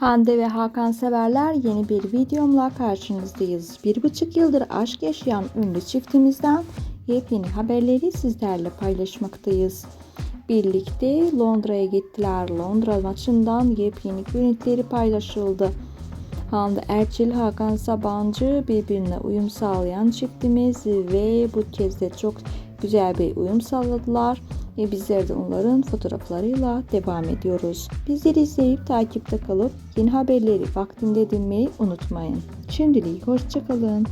Hande ve Hakan severler yeni bir videomla karşınızdayız. Bir buçuk yıldır aşk yaşayan ünlü çiftimizden yepyeni haberleri sizlerle paylaşmaktayız. Birlikte Londra'ya gittiler. Londra maçından yepyeni görüntüleri paylaşıldı. Hande Erçel, Hakan Sabancı birbirine uyum sağlayan çiftimiz ve bu kez de çok güzel bir uyum sağladılar. Ve bizler de onların fotoğraflarıyla devam ediyoruz. Bizleri izleyip takipte kalıp yeni haberleri vaktinde dinlemeyi unutmayın. Şimdilik hoşçakalın.